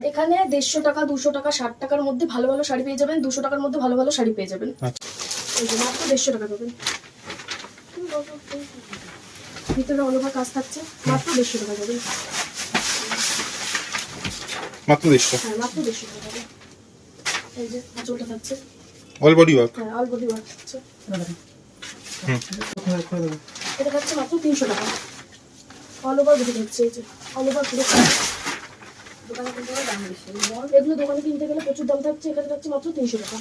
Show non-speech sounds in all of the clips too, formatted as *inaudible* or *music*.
এখানে দেড়শো টাকা দুশো টাকা ষাট টাকার মধ্যে ভালো ভালো শাড়ি পেয়ে যাবেন দুশো টাকার মধ্যে ভালো ভালো শাড়ি পেয়ে যাবেন। আচ্ছা। মাত্র দেড়শো টাকা পাবেন। ভিতরে অলওভার কাজ থাকছে মাত্র দেড়শো টাকা পাবেন। মাত্র দেড়শো? হ্যাঁ মাত্র দেড়শো টাকা পাবেন। এই যে আঁচলটা থাকছে। অল বডি ওয়ার্ক হ্যাঁ অল বডি ওয়ার্ক থাকছে। এটা থাকছে মাত্র তিনশো টাকা। অল ওভার বডি থাকছে এই যে অল ওভার পুরো এগুলো দোকানে কিনতে গেলে প্রচুর দাম থাকছে এখানে থাকছে মাত্র তিনশো টাকা।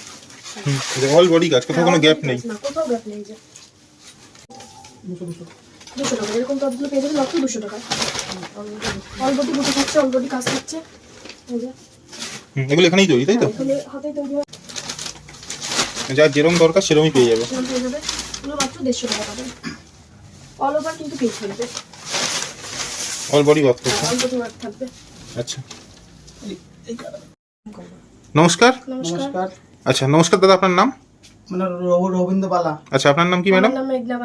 হুম অল বডি কাজ কোথাও কোনো গ্যাপ নেই। না কোথাও গ্যাপ নেই যে। দুশো টাকা এরকম টপগুলো পেয়ে মাত্র দুশো টাকা। বুটে থাকছে কাজ থাকছে। এগুলো এখানেই তৈরি তাই তো? এখানে হাতে তৈরি হয়। যার যেরকম দরকার সেরকমই পেয়ে যাবে। সেরকম পেয়ে যাবে মাত্র দেড়শো টাকা পাবেন। অল ওভার কিন্তু পেয়ে থাকবে। অল বডি ওয়ার্ক ওয়ার্ক থাকবে। আচ্ছা। নমস্কার। নমস্কার। আচ্ছা নমস্কার দাদা আপনার নাম? মানে রবীন্দ্র বালা। আচ্ছা আপনার নাম কি ম্যাডাম? নাম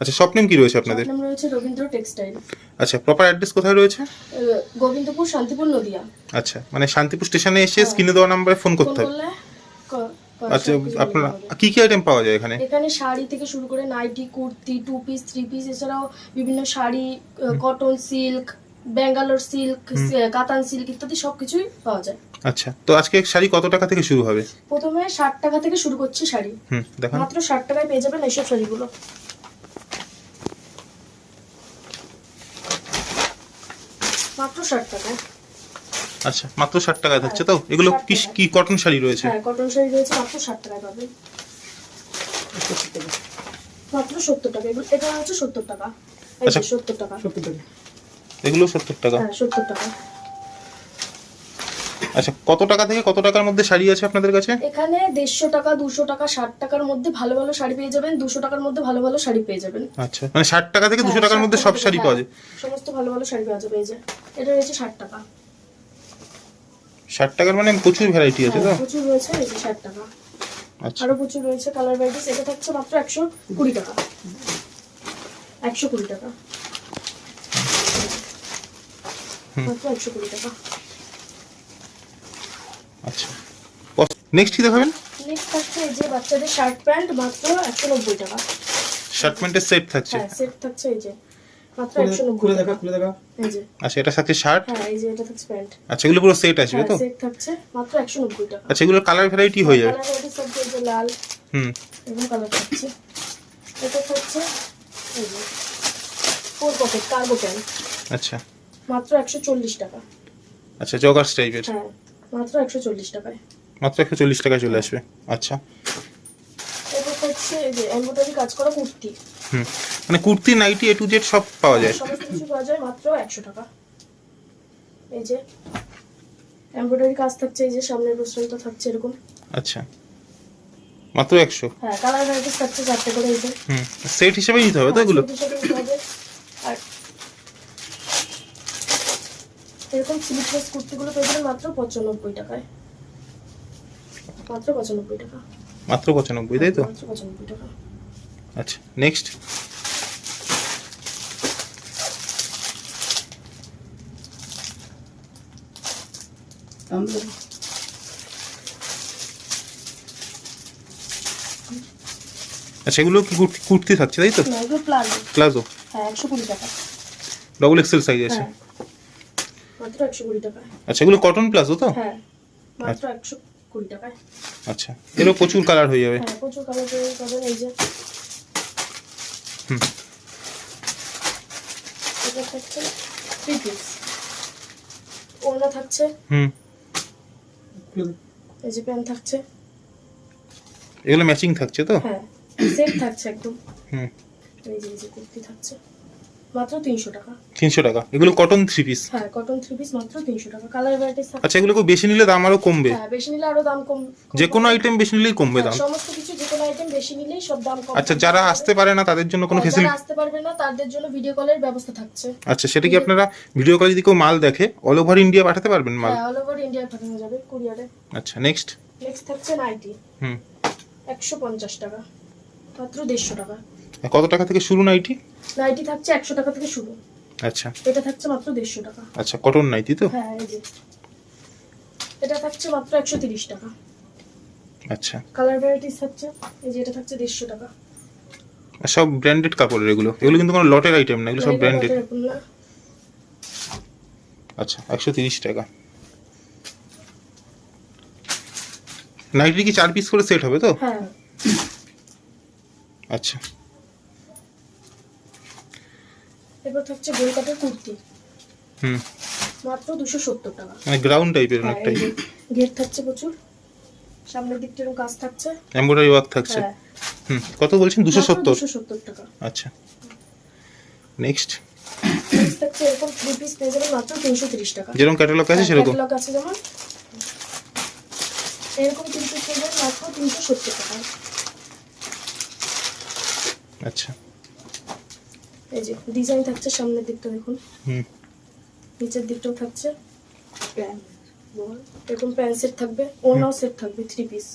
আচ্ছা শপ নেম কি রয়েছে আপনাদের? নাম রয়েছে রবীন্দ্র টেক্সটাইল। আচ্ছা প্রপার অ্যাড্রেস কোথায় রয়েছে? গোবিন্দপুর শান্তিপুর নদিয়া। আচ্ছা মানে শান্তিপুর স্টেশনে এসে স্ক্রিনে দেওয়া নাম্বারে ফোন করতে হবে। আচ্ছা আপনার কি কি আইটেম পাওয়া যায় এখানে? এখানে শাড়ি থেকে শুরু করে nightie kurti two piece three piece এছাড়াও বিভিন্ন sari cotton silk Bangalore silk কাতান সিল্ক ইত্যাদি সবকিছুই পাওয়া যায়। আচ্ছা তো আজকে শাড়ি কত টাকা থেকে শুরু হবে? প্রথমে ষাট টাকা থেকে শুরু করছি শাড়ি। হুম দেখান। মাত্র ষাট টাকায় পেয়ে যাবেন এইসব শাড়িগুলো। মাত্র ষাট টাকায়। আচ্ছা মাত্র ষাট টাকায় থাকছে তো? এগুলো কি কি কটন শাড়ি রয়েছে? হ্যাঁ কটন শাড়ি রয়েছে মাত্র ষাট টাকায় পাবেন। মাত্র সত্তর টাকা এগুলো এটা হচ্ছে সত্তর টাকা। আচ্ছা। সত্তর টাকা। সত্যি টাকা। এগুলো সত্তর টাকা। হ্যাঁ সত্তর টাকা। আচ্ছা কত টাকা থেকে কত টাকার মধ্যে শাড়ি আছে আপনাদের কাছে? এখানে দেড়শো টাকা দুশো টাকা ষাট টাকার মধ্যে ভালো ভালো শাড়ি পেয়ে যাবেন দুশো টাকার মধ্যে ভালো ভালো শাড়ি পেয়ে যাবেন। আচ্ছা মানে ষাট টাকা থেকে দুশো হ্যাঁ, টাকার মধ্যে সব শাড়ি পাওয়া যায়। হ্যাঁ, সমস্ত ভালো ভালো শাড়ি পাওয়া যাবে এই যে এটা রয়েছে ষাট টাকা। ষাট টাকার মানে প্রচুর ভ্যারাইটি আছে তো? প্রচুর রয়েছে এই যে ষাট টাকা। আচ্ছা। আরও প্রচুর রয়েছে কালার ভ্যারাইটিস এটা থাকছে মাত্র একশো কুড়ি টাকা। একশো কুড়ি টাকা। একশো কুড়ি টাকা আচ্ছা নেক্সট কি দেখাবেন? নেক্সট থাকছে এই যে বাচ্চাদের শার্ট প্যান্ট মাত্র একশো নব্বই টাকা। শার্ট প্যান্টের সেট থাকছে? হ্যাঁ সেট থাকছে এই যে। মাত্র একশো নব্বই খুলে টাকা। দেখা খুলে দেখা। এই যে। আচ্ছা এটা থাকছে শার্ট হ্যাঁ এই যে এটা থাকছে প্যান্ট আচ্ছা এগুলো পুরো সেট আসবে হ্যাঁ তো? সেট থাকছে মাত্র একশো নব্বই টাকা। আচ্ছা এগুলোর কালার ভ্যারাইটি হয়ে যাবে কালার ভ্যারাইটিস থাকছে এই যে লাল হুম। এরকম কালার থাকছে। এটা থাকছে এই যে ফোর পকেট কার্গো প্যান্ট আচ্ছা। মাত্র একশো চল্লিশ টাকা। আচ্ছা জগার্স টাইপের। হ্যাঁ মাত্র একশো চল্লিশ টাকায়। মাত্র একশো চল্লিশ টাকায় চলে আসবে। আচ্ছা। এটা হচ্ছে এই যে এমব্রয়ডারি কাজ করা কুর্তি। হুম মানে kurti nightie A to Z সব পাওয়া যায়। সমস্ত কিছু পাওয়া যায় মাত্র একশো টাকা। এই যে এমব্রয়ডারি কাজ থাকছে এই যে সামনের পোস্টারটা থাকছে এরকম। আচ্ছা মাত্র একশো। হ্যাঁ কালার ভ্যারাইটিস থাকছে চারটে করে এই যে। হুম সেট হিসেবে নিতে হবে তো এগুলো? সেট হিসেবে নিতে হবে। আর এরকম স্লিপলেস কুর্তিগুলো পেয়ে যাবেন মাত্র পঁচানব্বই টাকায়। মাত্র পঁচানব্বই টাকা। মাত্র পঁচানব্বই তাই তো? মাত্র পঁচানব্বই টাকা। আচ্ছা নেক্সট আচ্ছা এগুলো কি কুর্তি থাকছে তাই তো? না এগুলো প্লাজো। প্লাজো। হ্যাঁ একশো কুড়ি টাকা। ডবল এক্সেল সাইজ আছে। হ্যাঁ। মাত্র একশো কুড়ি টাকায় আচ্ছা এগুলো কটন প্লাজো তো? হ্যাঁ মাত্র একশো কুড়ি টাকায়। আচ্ছা এরও প্রচুর কালার হয়ে যাবে। হ্যাঁ প্রচুর কালার পেয়ে পাবেন এই যে হুম। এটা থাকছে থ্রি পিস ওড়না থাকছে। হুম। এই যে প্যান্ট থাকছে। এগুলো ম্যাচিং থাকছে তো? হ্যাঁ সেট থাকছে একদম। হুম। এই যে কুর্তি থাকছে। মাত্র তিনশো টাকা। তিনশো টাকা। এগুলো কটন থ্রি পিস হ্যাঁ কটন থ্রি পিস মাত্র তিনশো টাকা। কালার ভ্যারাইটিস আচ্ছা এগুলো খুব বেশি নিলে দাম আরও কমবে। হ্যাঁ বেশি নিলে আরও দাম কম যে কোনো আইটেম বেশি নিলেই কমবে দাম। হ্যাঁ, সমস্ত কিছু যে কোনো আইটেম বেশি নিলেই সব দাম কম আচ্ছা যারা আসতে পারে না তাদের জন্য কোনো হ্যাঁ, যারা আসতে পারবে না তাদের জন্য ভিডিও কলের ব্যবস্থা থাকছে। আচ্ছা সেটা কি আপনারা ভিডিও কলে যদি কেউ মাল দেখে অল ওভার ইন্ডিয়া পাঠাতে পারবেন মাল? হ্যাঁ অল ওভার ইন্ডিয়া পাঠানো যাবে কুরিয়ারে আচ্ছা নেক্সট নেক্সট থাকছে নাইটি হুম। মাত্র টাকা। কত টাকা থেকে শুরু নাইটি নাইটি থাকছে একশো টাকা থেকে শুরু। আচ্ছা। এটা থাকছে মাত্র দেড়শো টাকা। আচ্ছা কটন নাইটি তো? হ্যাঁ এই যে। এটা থাকছে মাত্র একশো তিরিশ টাকা। আচ্ছা। কালার ভ্যারাইটিস থাকছে এই যে এটা থাকছে দেড়শো টাকা। সব ব্র্যান্ডেড কাপড়ের এগুলো। এগুলো কিন্তু কোনো লটের আইটেম না এগুলো সব ব্র্যান্ডেড। আচ্ছা একশো তিরিশ টাকা। নাইটি কি চার পিস করে সেট হবে তো? হ্যাঁ। আচ্ছা। এরপর থাকছে গোল কাটের কুর্তি। হুম। মাত্র দুশো সত্তর টাকা। মানে গ্রাউন্ড টাইপের হ্যাঁ, অনেকটাই। ঘের থাকছে প্রচুর। সামনের দিকটা এরকম কাজ থাকছে। এমব্রয়ডারি ওয়ার্ক থাকছে। হ্যাঁ। হুম কত বলছেন? দুশো সত্তর? দুশো সত্তর টাকা। আচ্ছা। নেক্সট থাকছে এরকম থ্রি পিস পেয়ে যাবেন মাত্র তিনশো তিরিশ টাকা। যেরকম ক্যাটালগ আছে সেরকম। ক্যাটালগ আছে যেমন। এরকম থ্রি পিস পেয়ে যাবেন মাত্র তিনশো সত্তর টাকা। আচ্ছা। এই যে ডিজাইন থাকছে সামনের দিকটা দেখুন। হুম। নিচের দিকটাও থাকছে। এরকম প্যান্ট সেট থাকবে ওনাও সেট থাকবে থ্রি পিস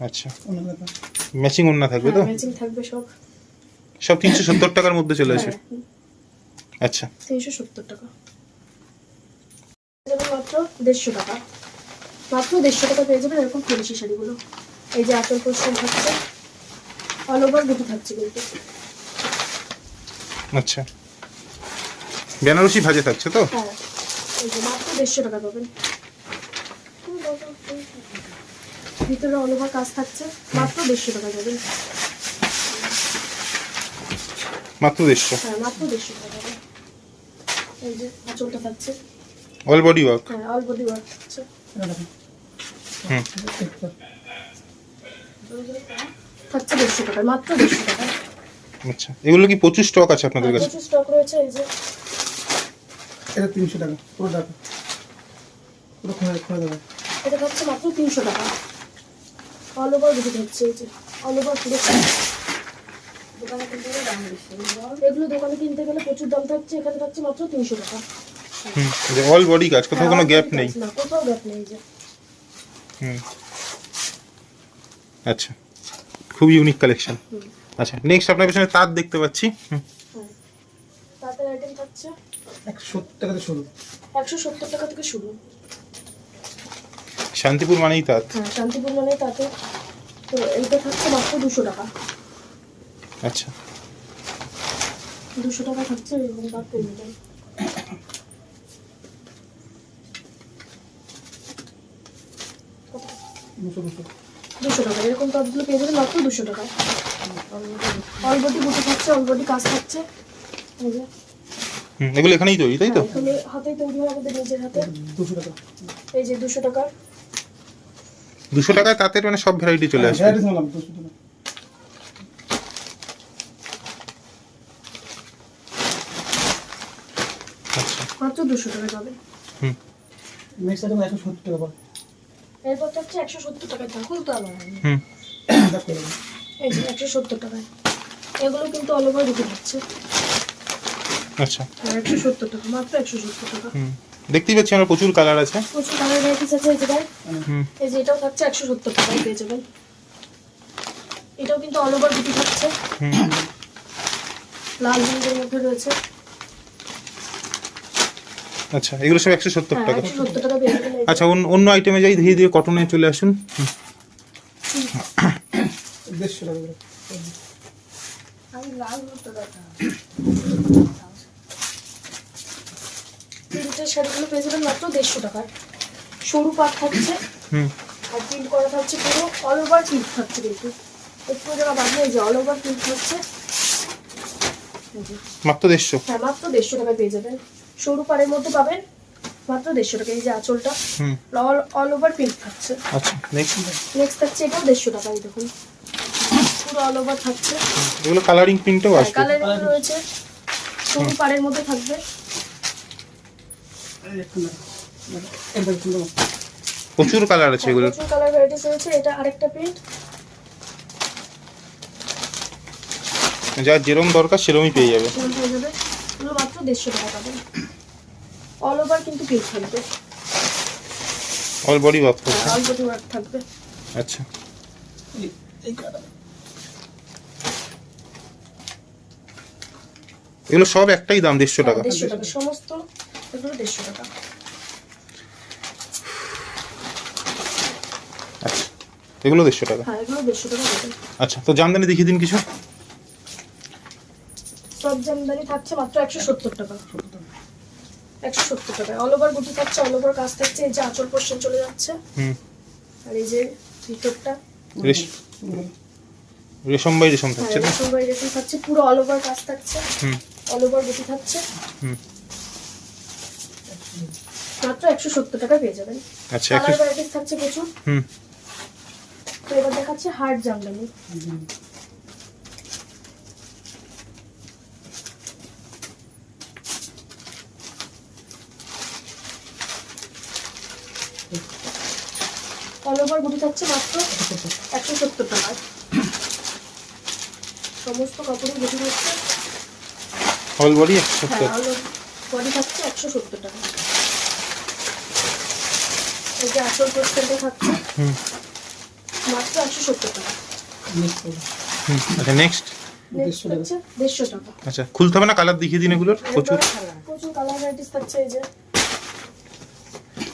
আচ্ছা। ম্যাচিং ওন্না থাকবে তো? ম্যাচিং থাকবে সব। সব তিনশো সত্তর টাকার মধ্যে চলে আসে। হ্যাঁ। আচ্ছা। তিনশো সত্তর টাকা। মাত্র দেড়শো টাকা। মাত্র দেড়শো টাকা পেয়ে যাবেন এরকম ফেরিসি শাড়িগুলো। এই যে আচল পোস্টার থাকছে। অল ওভার দুটো থাকছে কিন্তু। আচ্ছা। বেনারসি ভাজে থাকছে তো? হ্যাঁ। মাত্র দেড়শো টাকা পাবেন। ভিতরে অলওভার কাজ থাকছে মাত্র দেড়শো টাকা পাবেন। মাত্র দেড়শো? হ্যাঁ মাত্র দেড়শো টাকা পাবেন। এই যে আঁচলটা থাকছে। অল বডি ওয়ার্ক হ্যাঁ অল বডি ওয়ার্ক থাকছে। হুম। থাকছে দেড়শো টাকা মাত্র দেড়শো টাকা। আচ্ছা এগুলো কি প্রচুর স্টক আছে আপনাদের কাছে? প্রচুর স্টক রয়েছে এই যে। এটা তিনশো টাকা পুরো টাকা পুরো খোলা খোলা দেবে। এটা থাকছে মাত্র তিনশো টাকা। অল ওভার দুটো থাকছে এই যে অল ওভার পুরো এগুলো দোকানে কিনতে গেলে প্রচুর দাম থাকছে এখানে থাকছে মাত্র তিনশো টাকা। হুম যে অল বডি কাজ কোথাও কোনো হ্যাঁ, গ্যাপ নেই। না কোথাও গ্যাপ নেই যে। হুম। আচ্ছা খুব ইউনিক কালেকশন হুম। আচ্ছা নেক্সট আপনার পেছনে তাঁত দেখতে পাচ্ছি। হুম, আইটেম থাকছে একশো সত্তর টাকাতে শুরু। একশো সত্তর টাকা থেকে শুরু। শান্তিপুর মানেই তাঁত। হ্যাঁ শান্তিপুর মানে তাতে। তো এইটা থাকছে মাত্র দুশো টাকা। আচ্ছা। দুশো টাকা থাকছে এবং তার পেয়ে দুশো দুশো। দুশো টাকা। এরকম কাজগুলো পেয়ে যাবেন মাত্র দুশো টাকা। অলবডি বুটি থাকছে অলবডি কাজ থাকছে। এগুলো এখানেই তৈরি তাই তো? হ্যাঁ, হাতেই তৈরি হয় আমাদের নিজের হাতে। দুশো টাকা। এই যে দুশো টাকার। দুশো টাকায় তাঁতের মানে সব ভ্যারাইটি চলে আসবে। দুশো টাকা। আচ্ছা। মাত্র দুশো টাকা পাবেন হুম। নেক্সট আইটেম একশো সত্তর টাকা। এরপর থাকছে একশো সত্তর টাকায় থাকুন তো আমার হুম। দেখ করে দেবো এই যে একশো সত্তর টাকায়। এগুলো কিন্তু অল ওভার থাকছে আচ্ছা। একশো সত্তর টাকা মাত্র একশো সত্তর টাকা। দেখতেই পাচ্ছি আমরা প্রচুর কালার আছে। প্রচুর কালার ভ্যারাইটিস আছে এই হুম। এই যে এটাও থাকছে একশো সত্তর টাকায় পেয়ে যাবেন। এটাও কিন্তু অল ওভার দুটি থাকছে লাল রঙের মধ্যে রয়েছে। আচ্ছা এগুলো সব একশো সত্তর হ্যাঁ টাকা। আচ্ছা অন্য- আইটেমে যাই ধীরে ধীরে কটনে চলে আসুন। প্রিন্টের শাড়িগুলো পেয়ে যাবেন মাত্র দেড়শো টাকায়। সরু পাট থাকছে। হুম। আর প্রিন্ট করা থাকছে পুরো অল ওভার প্রিন্ট থাকছে কিন্তু। একটু জায়গা বাদ নেই যে অল ওভার প্রিন্ট থাকছে। মাত্র দেড়শো। হ্যাঁ মাত্র দেড়শো টাকায় পেয়ে যাবেন। সরু পাড়ের মধ্যে পাবেন মাত্র দেড়শো টাকা এই যে আঁচলটা। অল অল ওভার প্রিন্ট থাকছে। আচ্ছা নেক্সট নেক্সট থাকছে এটাও দেড়শো টাকায় দেখুন। পুরো অল ওভার থাকছে। এগুলো কালারিং প্রিন্টও আসবে। কালারের মধ্যে রয়েছে। সরু পাড়ের মধ্যে থাকবে। এই প্রচুর কালার আছে এগুলো। প্রচুর কালার ভ্যারাইটিস রয়েছে। এটা আরেকটা প্রিন্ট যার যেরকম দরকার সেরকমই পেয়ে যাবে। হয়ে যাবে। এগুলো মাত্র দেড়শো টাকা পাবেন। অল ওভার কিন্তু প্রিন্ট থাকবে। অল বডি ওয়ার্ক করছে অল বডি ওয়ার্ক থাকবে। আচ্ছা। এগুলো সব একটাই দাম দেড়শো টাকা। দেড়শো টাকা। সমস্ত এগুলো দেড়শো টাকা। আচ্ছা এগুলো দেড়শো টাকা। হ্যাঁ এগুলো দেড়শো টাকা। আচ্ছা তো জামদানি দেখিয়ে দিন কিছু। সব জামদানি থাকছে মাত্র একশো সত্তর টাকা। একশো সত্তর টাকা অল ওভার গুটি থাকছে অল ওভার কাজ থাকছে এই যে আঁচল পোর্শন চলে যাচ্ছে। আর এই যে ভিতরটা রেশম বাই রেশম হ্যাঁ থাকছে রেশম বাই রেশম থাকছে পুরো অল ওভার কাজ থাকছে। হুম। অল ওভার গুটি থাকছে। মাত্র একশো সত্তর টাকা পেয়ে যাবেন। আচ্ছা কালার ভ্যারাইটিস থাকছে প্রচুর। হুম। তো এবার দেখাচ্ছে হার্ড জামদানি। অল ওভার গুটি থাকছে মাত্র একশো সত্তর টাকায় সমস্ত কাপড়ের গুটি থাকছে। অল বডি একশো হ্যাঁ সত্তর বডি থাকছে একশো সত্তর টাকা এই যে আসল পোস্টারটা থাকছে হুম। মাত্র একশো সত্তর টাকা আচ্ছা নেক্সট দেড়শো টাকা। আচ্ছা খুলতে হবে না? কালার দেখিয়ে দিন এগুলোর প্রচুর। প্রচুর কালার ভ্যারাইটিস থাকছে এই যে।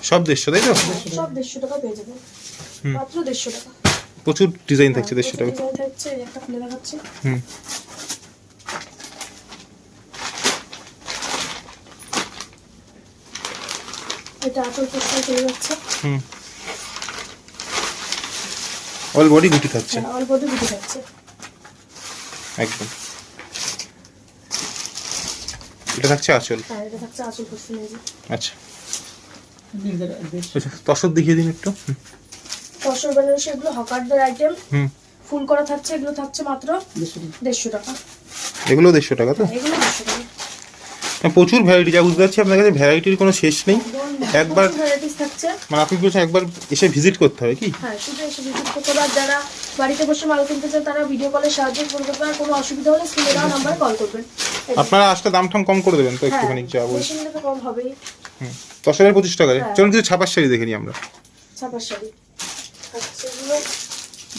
সব দেড়শো তাই তো? সব দেড়শো টাকা পেয়ে যাবেন মাত্র দেড়শো টাকা। প্রচুর ডিজাইন থাকছে দেড়শো টাকা ডিজাইন থাকছে এই একটা খুলে দেখাচ্ছি। হুম। এটা আঁচল পোস্টার চলে যাচ্ছে। হুম। অল বডি গুটি থাকছে। হ্যাঁ অল্প দিয়ে বুঝে একদম। এটা থাকছে আঁচল? হ্যাঁ এটা থাকছে আঁচল পোস্টার। আচ্ছা। তসর দেখিয়ে দিন একটু। ফসল বেনারসি এগুলো হকারদের আইটেম হুম। ফুল করা থাকছে এগুলো থাকছে মাত্র দেড়শো টাকা। দেড়শো টাকা। এগুলো দেড়শো টাকা তো? এগুলো দেড়শো টাকা। হ্যাঁ, প্রচুর ভ্যারাইটি যা বুঝতে পারছি আপনার কাছে ভ্যারাইটির কোনো শেষ নেই। একবার ভ্যারাইটিস থাকছে। মানে আপনি বলছেন একবার এসে ভিজিট করতে হবে কি? হ্যাঁ শুধু এসে ভিজিট করতে হবে আর যারা বাড়িতে বসে মাল কিনতে চান তারা ভিডিও কলের সাহায্যে ফোন করবেন আর কোনো অসুবিধা হলে স্ক্রিনে দেওয়া নাম্বারে কল করবেন আপনারা আসলে দাম টাম কম করে দেবেন তো হ্যাঁ একটুখানি যা বলছি তো হবেই তসরের পঁচিশ টাকা হ্যাঁ। চলুন কিছু ছাপার শাড়ি দেখে নিই আমরা। ছাপার শাড়ি। আচ্ছা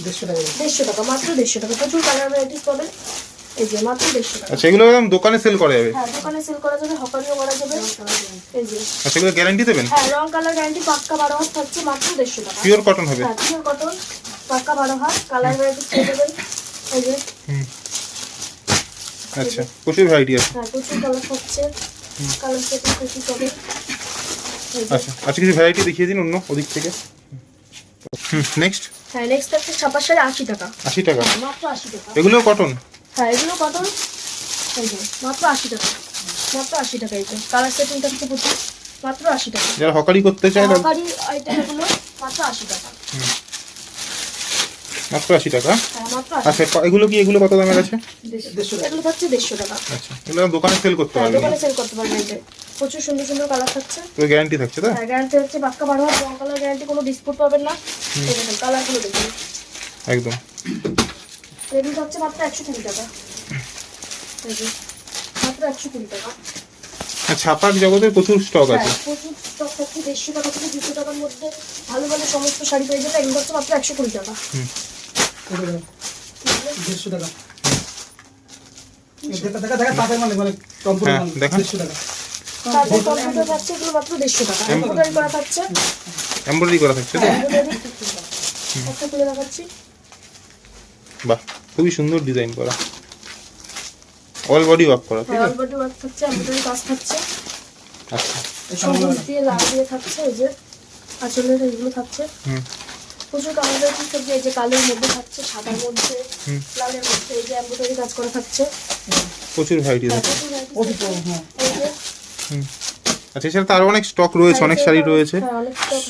দেড়শো টাকা দেড়শো টাকা মাত্র দেড়শো টাকা। প্রচুর কালার ভ্যারাইটিস পাবেন এই যে মাত্র দেড়শো টাকা। আচ্ছা এগুলো একদম দোকানে সেল করা যাবে। হ্যাঁ দোকানে সেল করা যাবে হকারিও করা যাবে। এই যে। আচ্ছা এগুলো গ্যারান্টি দেবেন? হ্যাঁ রং কালার গ্যারান্টি পাক্কা বারো হাত থাকছে মাত্র দেড়শো টাকা। পিওর কটন হবে। হ্যাঁ পিওর কটন পাক্কা বারো হাত কালার ভ্যারাইটিস পেয়ে যাবেন এই যে। হুম। আচ্ছা প্রচুর ভ্যারাইটি আছে। হ্যাঁ প্রচুর কালার থাকছে। কালার সেটিং প্রচুর পাবে এই যে। আচ্ছা আচ্ছা কিছু ভ্যারাইটি দেখিয়ে দিন অন্য ওদিক থেকে। হুম নেক্সট হ্যাঁ নেক্সট ছাপার শাড়ি আশি টাকা। আশি টাকা? হ্যাঁ, মাত্র আশি টাকা। এগুলো কটন হ্যাঁ এগুলো কটন মাত্র আশি টাকা। মাত্র আশি টাকা কালার সেটিং থাকছে প্রচুর। মাত্র আশি টাকা। যারা হকারি করতে চায় হকারি আইটেমগুলো মাত্র আশি টাকা। মাত্র আশি টাকা? হ্যাঁ আচ্ছা এগুলো কি এগুলো কত দামের আছে? এগুলো দেড়শো টাকা। আচ্ছা এগুলো দোকানে সেল করতে হ্যাঁ পারবেন দোকানে সেল করতে যে। প্রচুর সুন্দর সুন্দর কালার থাকছে। তো গ্যারান্টি থাকছে তো হ্যাঁ গ্যারান্টি হচ্ছে পাক্কা বারো হাত রং কালার গ্যারান্টি কোনো ডিসপুট পাবেন না। এই দেখুন কালারগুলো দেখুন। একদম। এগুলো থাকছে মাত্র একশো কুড়ি টাকা। এই যে মাত্র একশো কুড়ি টাকা। ছাপার জগতের প্রচুর স্টক হ্যাঁ আছে। প্রচুর স্টক থাকছে দেড়শো টাকা থেকে দুশো টাকার মধ্যে ভালো ভালো সমস্ত শাড়ি পেয়ে যাবে এগুলো হচ্ছে মাত্র একশো কুড়ি টাকা। দেড়শো টাকা। দেখা দেখা দেখা তাদের মানে মানে কম্পিউটার দেড়শো টাকা। তারপর কম্পিউটার থাকছে এগুলো মাত্র দেড়শো টাকা। এমব্রয়ডারি করা থাকছে। এমব্রয়ডারি করা থাকছে একটা খুলে দেখাচ্ছি। বাহ খুবই সুন্দর ডিজাইন করা। অল বডি ওয়ার্ক করা ঠিক আছে অলরেডি ওয়ার্ক থাকছে এমব্রয়ডারি কাজ থাকছে। আচ্ছা। সবুজ দিয়ে লাল দিয়ে থাকছে এই যে আসলে এগুলো থাকছে। হুম। প্রচুর কালার ভ্যারাইটি থাকছে এই যে কালোর মধ্যে থাকছে সাদার মধ্যে লালের মধ্যে এই যে এমব্রয়ডারি কাজ করা থাকছে। প্রচুর ভ্যারাইটি আছে। প্রচুর varieties আচ্ছা এছাড়া তো আরও অনেক স্টক রয়েছে অনেক শাড়ি রয়েছে। হ্যাঁ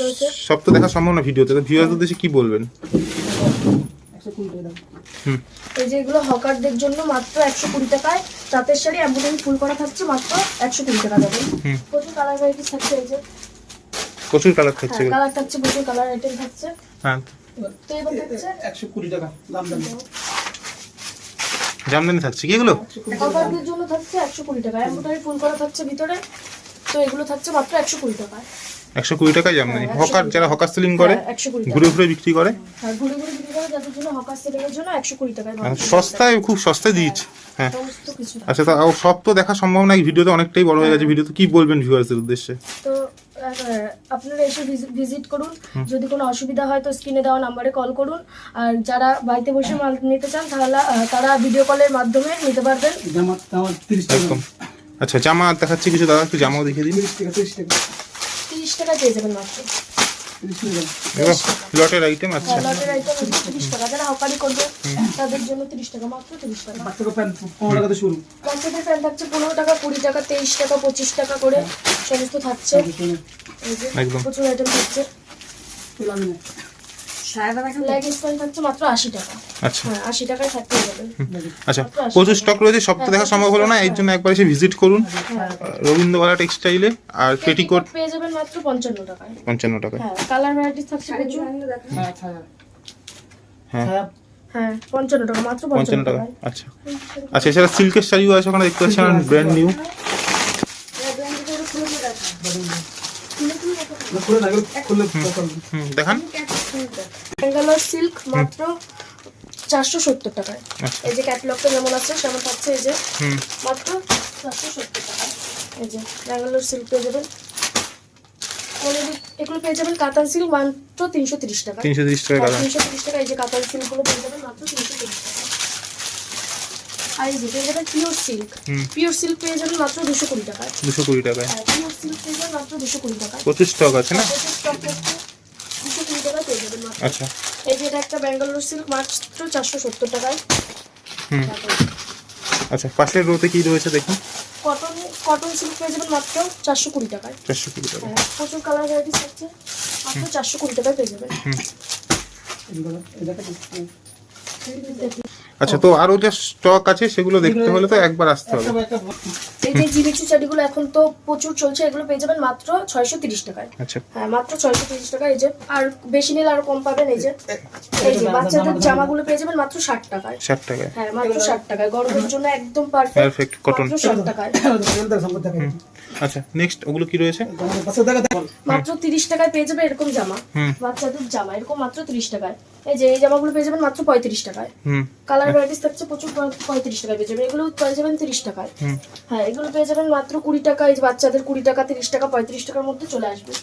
রয়েছে। সব তো দেখা সম্ভব না ভিডিওতে। তো ভিউয়ারদের উদ্দেশ্যে কি বলবেন? এই যে এগুলো হকারদের জন্য মাত্র একশো কুড়ি টাকায় তাঁতের শাড়ি এমব্রয়ডারি ফুল করা থাকছে মাত্র একশো কুড়ি টাকা প্রচুর কালার থাকছে এই যে। প্রচুর কালার থাকছে হ্যাঁ কালার থাকছে প্রচুর কালার আইটেম থাকছে। হ্যাঁ। তো এবার থাকছে একশো কুড়ি টাকা দাম দাম জামদানি থাকছে কি এগুলো? টাকা জন্য থাকছে একশো কুড়ি টাকা। এমব্রয়ডারি ফুল করা থাকছে ভিতরে। তো এগুলো থাকছে মাত্র একশো কুড়ি টাকায় একশো কুড়ি টাকায় জামদানি। হ্যাঁ, হকার যারা হকার সেলিং করে হ্যাঁ, ঘুরে ঘুরে বিক্রি করে। হ্যাঁ ঘুরে ঘুরে বিক্রি করে যাদের জন্য হকার সেলিং এর জন্য একশো কুড়ি টাকায় সস্তায় খুব সস্তায় দিয়েছে। হ্যাঁ। আচ্ছা তো সব তো দেখা সম্ভব না ভিডিওতে অনেকটাই বড় হয়ে গেছে ভিডিও। তো কি বলবেন ভিউয়ার্সদের উদ্দেশ্যে? তো আপনারা এসে ভিজিট করুন। যদি কোনো অসুবিধা হয় তো স্ক্রিনে দেওয়া নাম্বারে কল করুন। আর যারা বাড়িতে বসে মাল নিতে চান তাহলে তারা ভিডিও কলের মাধ্যমে নিতে পারবেন। আচ্ছা জামা দেখাচ্ছি কিছু দাদা একটু জামাও দেখিয়ে দিন। তিরিশ টাকা তিরিশ টাকা। তিরিশ টাকা পেয়ে যাবেন মাত্র। লটের আইটেম আচ্ছা লটের আইটেম তিরিশ টাকা। যারা হকারি করবে তাদের জন্য তিরিশ টাকা মাত্র তিরিশ টাকা। বাচ্চাকে প্যান্ট পনেরো টাকাতে শুরু। বাচ্চাদের প্যান্ট থাকছে পনেরো টাকা কুড়ি টাকা তেইশ টাকা পঁচিশ টাকা করে। সমস্ত থাকছে। একদম। প্রচুর আইটেম থাকছে। আমি আচ্ছা। হ্যাঁ আচ্ছা প্রচুর স্টক রয়েছে সব তো দেখা সম্ভব হলো না এর জন্য একবার এসে ভিজিট করুন। হ্যাঁ রবীন্দ্রবালা টেক্সটাইলে আর পেটিকোট পেয়ে যাবেন মাত্র পঞ্চান্ন টাকায়। পঞ্চান্ন টাকায়। হ্যাঁ কালার থাকছে হ্যাঁ হ্যাঁ। পঞ্চান্ন টাকা মাত্র পঞ্চান্ন পঞ্চান্ন টাকা আচ্ছা। আচ্ছা এছাড়া সিল্কের শাড়িও আছে ওখানে দেখতে পাচ্ছেন ব্র্যান্ড নিউ না, খুলে থাকলে খুললে দরকার নেই। হুম দেখান। ব্যাঙ্গালোর সিল্ক মাত্র চারশো সত্তর টাকায়। আচ্ছা। এই যে ক্যাটলগটা যেমন আছে সেমন থাকছে এই যে মাত্র চারশো সত্তর টাকায় এই যে ব্যাঙ্গালোর সিল্ক পেয়ে যাবেন। এগুলো পেয়ে যাবেন কাতান সিল্ক মাত্র তিনশো তিরিশ টাকা তিনশো তিরিশ টাকা তিনশো তিরিশ টাকা এই যে কাতান সিল্কগুলো পেয়ে যাবেন মাত্র তিনশো তিরিশ টাকা আর এই যে পেয়ে পিওর সিল্ক পিওর সিল্ক পেয়ে যাবেন মাত্র দুশো কুড়ি টাকায়। দুশো কুড়ি টাকায়। হ্যাঁ পিওর সিল্ক পেয়ে যাবেন মাত্র দুশো কুড়ি টাকায়। প্রচুর স্টক আছে না? প্রচুর থাকছে। দুশো কুড়ি টাকায় পেয়ে যাবেন মাত্র। আচ্ছা। এই যে এটা একটা ব্যাঙ্গালোর সিল্ক মাত্র চারশো সত্তর টাকায়। হুম। আচ্ছা পাশের রোতে কি রয়েছে দেখুন কটন কটন সিল্ক পেয়ে যাবেন মাত্র চারশো কুড়ি টাকায়। চারশো কুড়ি টাকা হ্যাঁ প্রচুর কালার ভ্যারাইটিস আছে মাত্র চারশো কুড়ি টাকায় পেয়ে যাবেন দেখাচ্ছি। আচ্ছা তো আরও যা স্টক আছে সেগুলো দেখতে হলে তো একবার আসতে হবে। এই যে জিমিচু শাড়িগুলো এখন তো প্রচুর চলছে এগুলো পেয়ে যাবেন মাত্র ছয়শো তিরিশ টাকায়। আচ্ছা। হ্যাঁ মাত্র ছয়শো তিরিশ টাকা এই যে আর বেশি নিলে আরও কম পাবেন এই যে। এই যে বাচ্চাদের জামাগুলো পেয়ে যাবেন মাত্র ষাট টাকায়। ষাট টাকায়। হ্যাঁ মাত্র ষাট টাকায়। গরমের জন্য একদম পারফেক্ট পারফেক্ট কটন মাত্র ষাট টাকায়। *coughs* আচ্ছা নেক্সট ওগুলো কি রয়েছে। মাত্র তিরিশ টাকায় পেয়ে যাবে এরকম জামা। বাচ্চাদের জামা এরকম মাত্র তিরিশ টাকায়। এই যে এই জামাগুলো পেয়ে যাবেন মাত্র পঁয়ত্রিশ টাকায়। হুম। কালার ভ্যারাইটিস থাকছে প্রচুর পঁয়- পঁয়ত্রিশ টাকায় পেয়ে যাবেন। এগুলো পেয়ে যাবেন তিরিশ টাকায়। হুম। হ্যাঁ এগুলো পেয়ে যাবেন মাত্র কুড়ি টাকা। এই যে বাচ্চাদের কুড়ি টাকা তিরিশ টাকা পঁয়ত্রিশ টাকার মধ্যে চলে আসবে।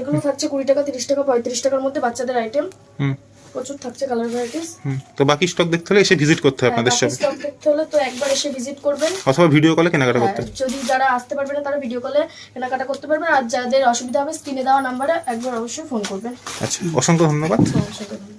এগুলো থাকছে কুড়ি টাকা তিরিশ টাকা পঁয়ত্রিশ টাকার মধ্যে বাচ্চাদের আইটেম হুম। প্রচুর থাকছে কালার ভ্যারাইটিস হুম তো বাকি স্টক দেখতে হলে এসে ভিজিট করতে হবে হ্যাঁ, আপনাদের শপে স্টক দেখতে হলে তো একবার এসে ভিজিট করবেন। অথবা ভিডিও কলে কেনাকাটা করতে হ্যাঁ, যদি যারা আসতে পারবে না তারা ভিডিও কলে কেনাকাটা করতে পারবেন। আর যাদের অসুবিধা হবে স্ক্রিনে দেওয়া নাম্বারে একবার অবশ্যই ফোন করবেন। আচ্ছা অসংখ্য ধন্যবাদ। অসংখ্য ধন্যবাদ।